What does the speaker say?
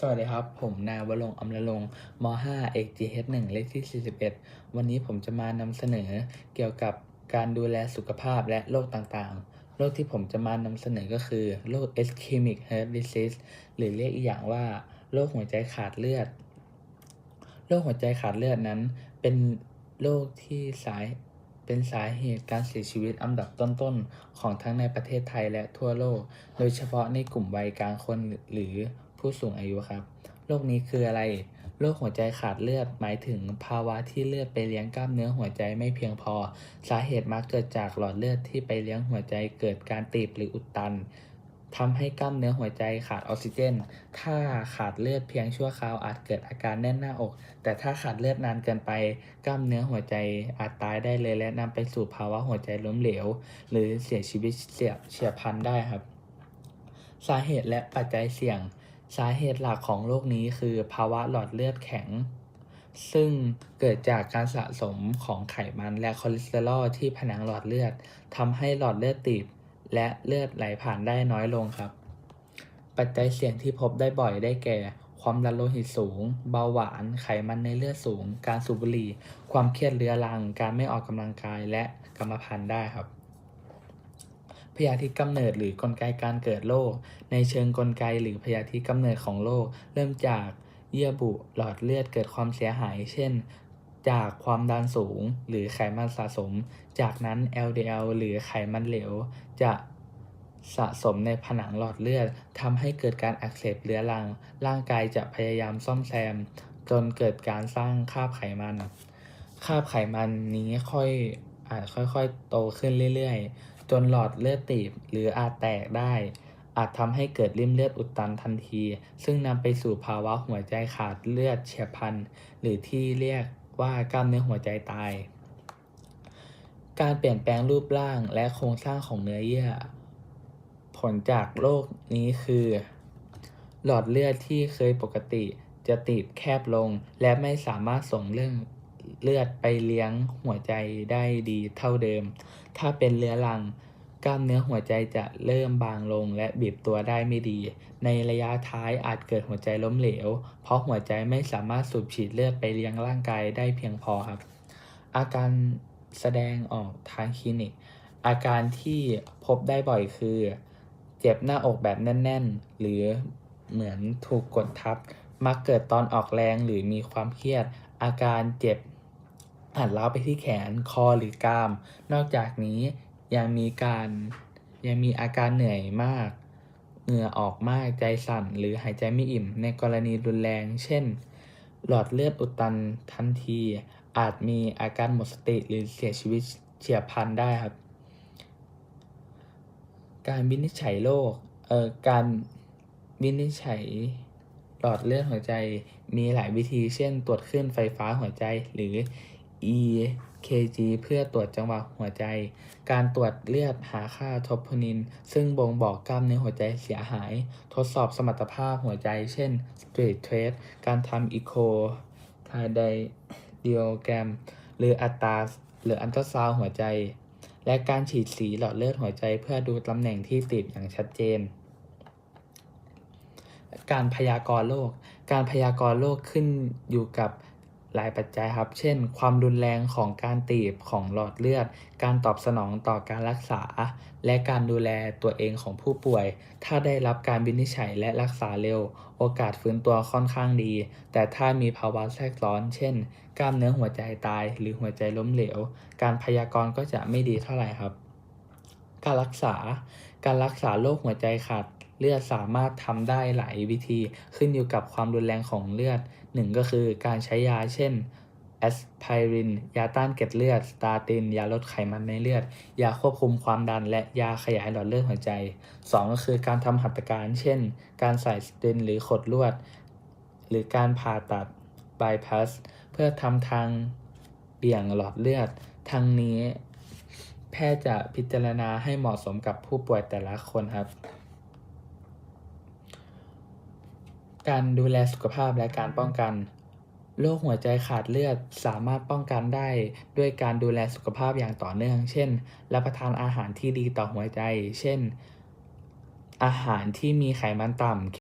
สวัสดีครับ ผมนายวรงอมรลงม .5 เอก GH1 เลขที่ 41 วันนี้ผมจะมานำเสนอเกี่ยวกับการดูแลสุขภาพและโรคต่างๆ โรคที่ผมจะมานำเสนอก็คือโรค ischemic heart disease หรือเรียกอีกอย่างว่าโรคหัวใจขาดเลือด โรคหัวใจขาดเลือดนั้น เป็นโรคที่สายเป็นสาเหตุการเสียชีวิตอันดับต้นๆ ของทั้งในประเทศไทยและทั่วโลก โดยเฉพาะในกลุ่มวัยกลางคนหรือ ผู้สูงอายุครับ โรคนี้คืออะไร โรคหัวใจขาดเลือด หมายถึงภาวะที่เลือดไปเลี้ยงกล้ามเนื้อหัวใจไม่เพียงพอ สาเหตุมักเกิดจากหลอดเลือดที่ไปเลี้ยงหัวใจเกิดการตีบหรืออุดตันทำให้กล้ามเนื้อหัวใจขาดออกซิเจน ถ้าขาดเลือดเพียงชั่วคราวอาจเกิดอาการแน่นหน้าอก แต่ถ้าขาดเลือดนานเกินไป กล้ามเนื้อหัวใจอาจตายได้เลยและนำไปสู่ภาวะหัวใจล้มเหลว หรือเสียชีวิตเฉียบเฉียบพลันได้ครับ สาเหตุและปัจจัยเสี่ยง สาเหตุหลักของโรคนี้คือภาวะหลอดเลือดแข็ง ซึ่งเกิดจากการสะสมของไขมันและคอเลสเตอรอลที่ผนังหลอดเลือดทำให้หลอดเลือดตีบ และเลือดไหลผ่านได้น้อยลงครับ ปัจจัยเสี่ยงที่พบได้บ่อยได้แก่ ความดันโลหิตสูง เบาหวาน ไขมันในเลือดสูง การสูบบุหรี่ ความเครียดเรื้อรัง การไม่ออกกำลังกายและกรรมพันธุ์ได้ครับ พยาธิกำเนิดหรือกลไกการเกิดโรคในเชิงกลไกหรือพยาธิกำเนิดของโรคเริ่มจากเยื่อบุหลอดเลือดเกิดความเสียหาย เช่น จากความดันสูงหรือไขมันสะสม จากนั้น LDL หรือไขมันเหลว จะสะสมในผนังหลอดเลือดทำให้เกิดการอักเสบเรื้อรัง ร่างกายจะพยายามซ่อมแซม จนเกิดการสร้างคราบไขมัน คราบไขมันนี้ค่อยอาจค่อยๆ โตขึ้นเรื่อยๆ จนหลอดเลือดตีบหรืออาจแตกได้ อาจทำให้เกิดริ่มเลือดอุดตันทันที ซึ่งนำไปสู่ภาวะหัวใจขาดเลือดเฉียบพลัน หรือที่เรียกว่ากล้ามเนื้อหัวใจตาย การเปลี่ยนแปลงรูปร่างและโครงสร้างของเนื้อเยื่อ ผลจากโรคนี้คือ หลอดเลือดที่เคยปกติจะตีบแคบลงและไม่สามารถส่งเรื่อง เลือดไปเลี้ยงหัวใจได้ดีเท่าเดิม ถ้าเป็นเรื้อรัง กล้ามเนื้อหัวใจจะเริ่มบางลงและบีบตัวได้ไม่ดี ในระยะท้ายอาจเกิดหัวใจล้มเหลว เพราะหัวใจไม่สามารถสูบฉีดเลือดไปเลี้ยงร่างกายได้เพียงพอครับ อาการแสดงออกทางคลินิก อาการที่พบได้บ่อยคือ เจ็บหน้าอกแบบแน่น ๆ หรือเหมือนถูกกดทับ มักเกิดตอนออกแรงหรือมีความเครียด อาการเจ็บ อาจล้าไปที่แขนคอหรือกราม นอกจากนี้ยังมีการยังมีอาการเหนื่อยมาก เหงื่อออกมากใจสั่น หรือหายใจไม่อิ่ม ในกรณีรุนแรง เช่น หลอดเลือดอุดตันทันที อาจมีอาการหมดสติหรือเสียชีวิตเฉียบพลันได้ครับ การวินิจฉัยโรคเอ่อการวินิจฉัยหลอดเลือดหัวใจมีหลายวิธี เช่น ตรวจคลื่นไฟฟ้าหัวใจหรือ EKG เพื่อตรวจจังหวะหัวใจ การตรวจเลือดหาค่าทรโพนิน ซึ่งบ่งบอกกล้ามเนื้อหัวใจเสียหาย ทดสอบสมรรถภาพหัวใจ เช่น Street Trace การทำ Echo c a r d i o g r a m หรืออัตราหรืออัลตราซาวหัวใจ และการฉีดสีหลอดเลือดหัวใจ เพื่อดูตำแหน่งที่ตีบอย่างชัดเจน การพยากรณ์โรคการพยากรณ์โรคขึ้นอยู่กับ หลายปัจจัยครับ เช่น ความรุนแรงของการตีบของหลอดเลือด การตอบสนองต่อการรักษา และการดูแลตัวเองของผู้ป่วย ถ้าได้รับการวินิจฉัยและรักษาเร็ว โอกาสฟื้นตัวค่อนข้างดี แต่ถ้ามีภาวะแทรกซ้อน เช่น กล้ามเนื้อหัวใจตาย หรือหัวใจล้มเหลว การพยากรณ์ก็จะไม่ดีเท่าไหร่ครับ การรักษา การรักษาโรคหัวใจขาด เลือดสามารถทำได้หลายวิธี ขึ้นอยู่กับความรุนแรงของเลือดหนึ่งก็คือการใช้ยาเช่นแอสไพริน ยาต้านเกล็ดเลือด สตาติน ยาลดไขมันในเลือด ยาควบคุมความดัน และยาขยายหลอดเลือดหัวใจ 2 ก็คือการทำหัตถการ เช่น การใส่สเตนหรือขดลวด หรือการผ่าตัดบายพาสเพื่อทำทางเบี่ยงหลอดเลือดทางนี้ แพทย์จะพิจารณาให้เหมาะสมกับผู้ป่วยแต่ละคนครับ การดูแลสุขภาพและการป้องกัน โรคหัวใจขาดเลือดสามารถป้องกันได้ ด้วยการดูแลสุขภาพอย่างต่อเนื่อง เช่น รับประทานอาหารที่ดีต่อหัวใจ เช่น อาหารที่มีไขมันต่ำ